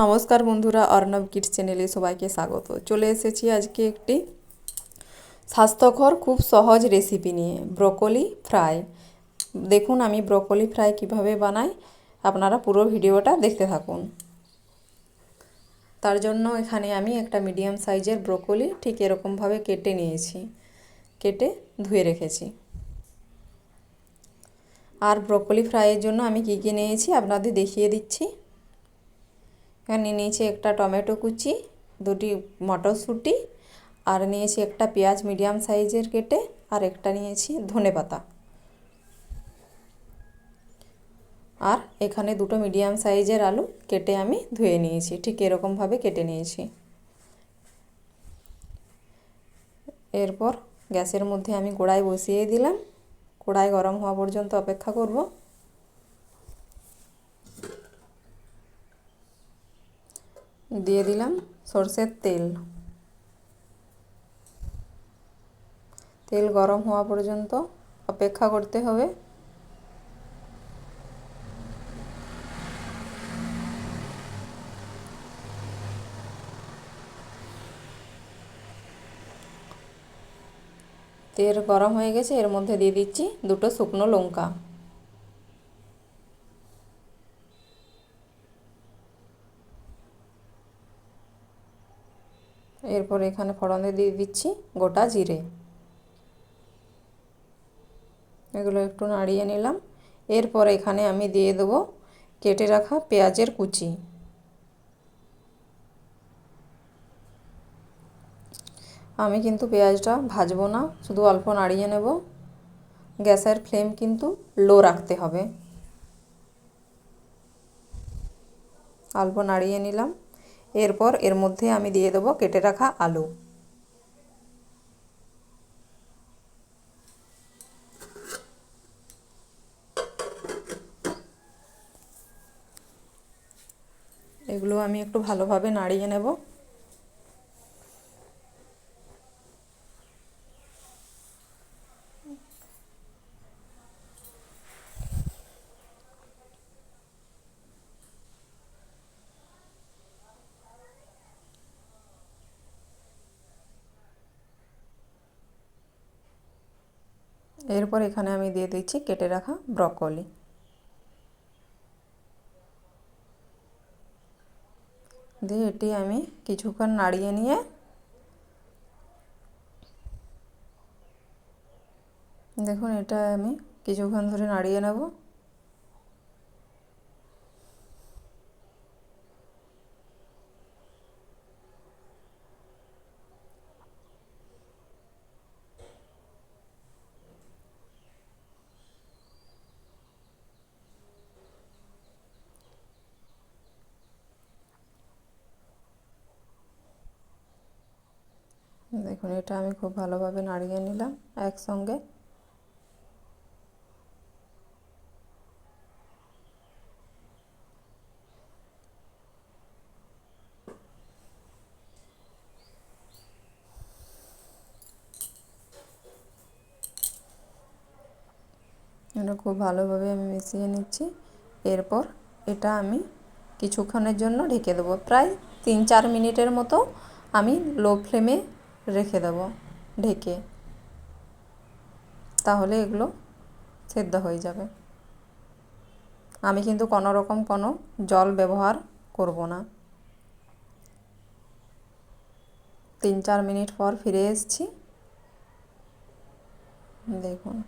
নমস্কার বন্ধুরা অর্ণব কিডস চ্যানেলে সবাইকে স্বাগত। চলে এসেছি আজকে একটি স্বাস্থ্যকর, খুব সহজ রেসিপি নিয়ে ব্রোকলি ফ্রাই দেখুন আমি ব্রোকলি ফ্রাই কীভাবে বানাই, আপনারা পুরো ভিডিওটা দেখতে থাকুন। তার জন্য এখানে আমি একটা মিডিয়াম সাইজের ব্রোকলি ঠিক এরকমভাবে কেটে নিয়েছি, কেটে ধুয়ে রেখেছি। আর ব্রোকলি ফ্রাইয়ের জন্য আমি কী কী নিয়েছি, আপনাদের দেখিয়ে দিচ্ছি। এখানে নিয়েছি একটা টমেটো কুচি, দুটি মটরশুঁটি, আর নিয়েছি একটা পেঁয়াজ মিডিয়াম সাইজের কেটে, আর একটা নিয়েছি ধনে পাতা। আর এখানে দুটো মিডিয়াম সাইজের আলু কেটে আমি ধুয়ে নিয়েছি, ঠিক এরকমভাবে কেটে নিয়েছি। এরপর গ্যাসের মধ্যে আমি কড়াই বসিয়ে দিলাম। কড়াই গরম হওয়া পর্যন্ত অপেক্ষা করব। দিয়ে দিলাম সর্ষের তেল। তেল গরম হওয়া পর্যন্ত অপেক্ষা করতে হবে। তেল গরম হয়ে গেছে, এর মধ্যে দিয়ে দিচ্ছি দুটো শুকনো লঙ্কা। এরপর এখানে ফোড়নে দিয়ে দিচ্ছি গোটা জিরে। এগুলো একটু নাড়িয়ে নিলাম। এরপর এখানে আমি দিয়ে দেবো কেটে রাখা পেঁয়াজের কুচি। আমি কিন্তু পেঁয়াজটা ভাজবো না, শুধু অল্প নাড়িয়ে নেব। গ্যাসের ফ্লেম কিন্তু লো রাখতে হবে। অল্প নাড়িয়ে নিলাম। এরপর এর মধ্যে আমি দিয়ে দেবো কেটে রাখা আলু। এগুলো আমি একটু ভালোভাবে নাড়িয়ে নেব। এরপর এখানে আমি দিয়ে দিচ্ছি কেটে রাখা ব্রকলি। দিয়ে এটি আমি কিছুক্ষণ নাড়িয়ে নিয়ে দেখুন এটা আমি কিছুক্ষণ ধরে নাড়িয়ে নেব। দেখুন, এটা আমি খুব ভালোভাবে নাড়িয়ে নিলাম একসঙ্গে। এটা খুব ভালোভাবে আমি মিশিয়ে নিচ্ছি। এরপর এটা আমি কিছুক্ষণের জন্য ঢেকে দেবো। প্রায় তিন চার মিনিটের মতো আমি লো ফ্লেমে রেখে দেব, ঢেকে। তাহলে এগুলো সেদ্ধ হয়ে যাবে। আমি কিন্তু কোনো রকম কোনো জল ব্যবহার করব না। তিন চার মিনিট পর ফিরে এসছি। দেখুন,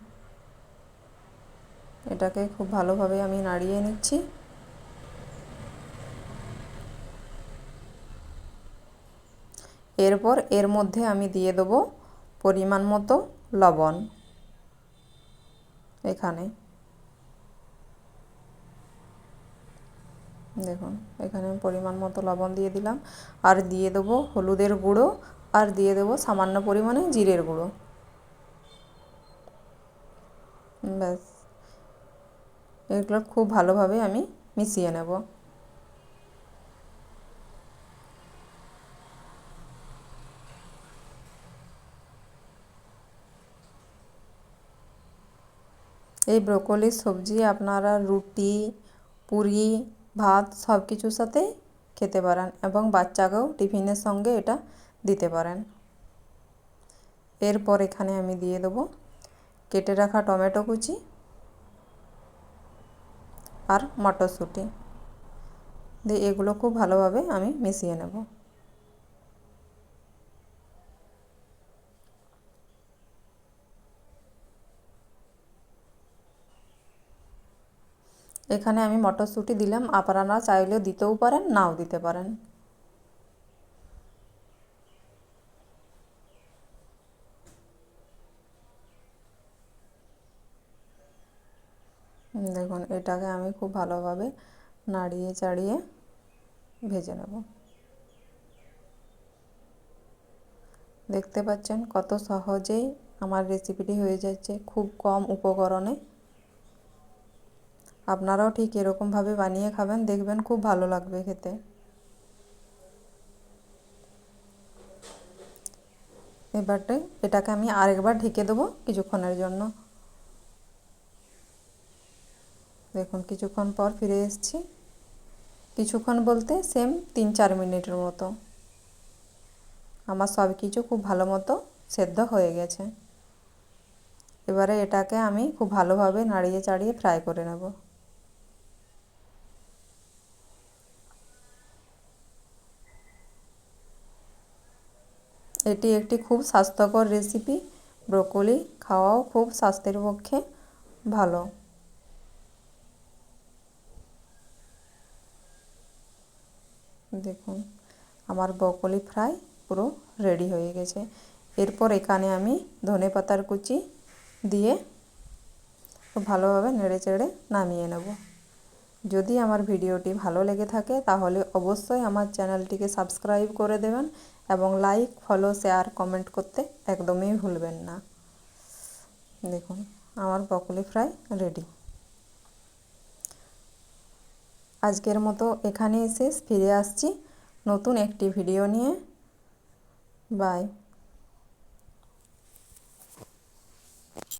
এটাকে খুব ভালোভাবে আমি নাড়িয়ে নিচ্ছি। এরপর এর মধ্যে আমি দিয়ে দেবো পরিমাণ মতো লবণ এখানে। দেখুন, এখানে আমি পরিমাণ মতো লবণ দিয়ে দিলাম। আর দিয়ে দেবো হলুদের গুঁড়ো আর দিয়ে দেবো সামান্য পরিমাণে জিরের গুঁড়ো। ব্যাস, এগুলো খুব ভালোভাবে আমি মিশিয়ে নেব। এই ব্রোকলির সবজি, আপনারা রুটি, পুরি, ভাত সব কিছুর সাথে খেতে পারেন এবং বাচ্চাকেও টিফিনের সঙ্গে এটা দিতে পারেন। এরপর এখানে আমি দিয়ে দেবো কেটে রাখা টমেটো কুচি আর মটরশুঁটি। দিয়ে এগুলো খুব ভালোভাবে আমি মিশিয়ে নেব। এখানে আমি মটরশুঁটি দিলাম। আপনারা চাইলে দিতেও পারেন, নাও দিতে পারেন। দেখুন, এটাকে আমি খুব ভালোভাবে নাড়িয়ে চাড়িয়ে ভেজে নেব। দেখতে পাচ্ছেন কত সহজেই আমার রেসিপিটি হয়ে যাচ্ছে। খুব কম উপকরণে আপনারাও ঠিক এরকমভাবে বানিয়ে খাবেন, দেখবেন খুব ভালো লাগবে খেতে। এবারটা এটাকে আমি আরেকবার ঢেকে দেবো কিছুক্ষণের জন্য। দেখুন, কিছুক্ষণ পর ফিরে এসেছি। কিছুক্ষণ বলতে সেম তিন চার মিনিটের মতো। আমার সব কিছু খুব ভালো মতো সেদ্ধ হয়ে গেছে। এবারে এটাকে আমি খুব ভালোভাবে নাড়িয়ে চাড়িয়ে ফ্রাই করে নেব। এটি একটি খুব স্বাস্থ্যকর রেসিপি ব্রোকলি খাওয়াও খুব স্বাস্থ্যের পক্ষে ভালো। দেখুন, আমার ব্রকলি ফ্রাই পুরো রেডি হয়ে গেছে। এরপর এখানে আমি ধনে পাতার কুচি দিয়ে ভালোভাবে নেড়ে চেড়ে নামিয়ে নেব। যদি আমার ভিডিওটি ভালো লেগে থাকে, তাহলে অবশ্যই আমার চ্যানেলটিকে সাবস্ক্রাইব করে দেবেন এবং লাইক, ফলো, শেয়ার, কমেন্ট করতে একদমই ভুলবেন না। দেখুন, আমার ব্রকলি ফ্রাই রেডি। আজকের মতো এখানেই শেষ, ফিরে আসছি নতুন একটি ভিডিও নিয়ে। বাই।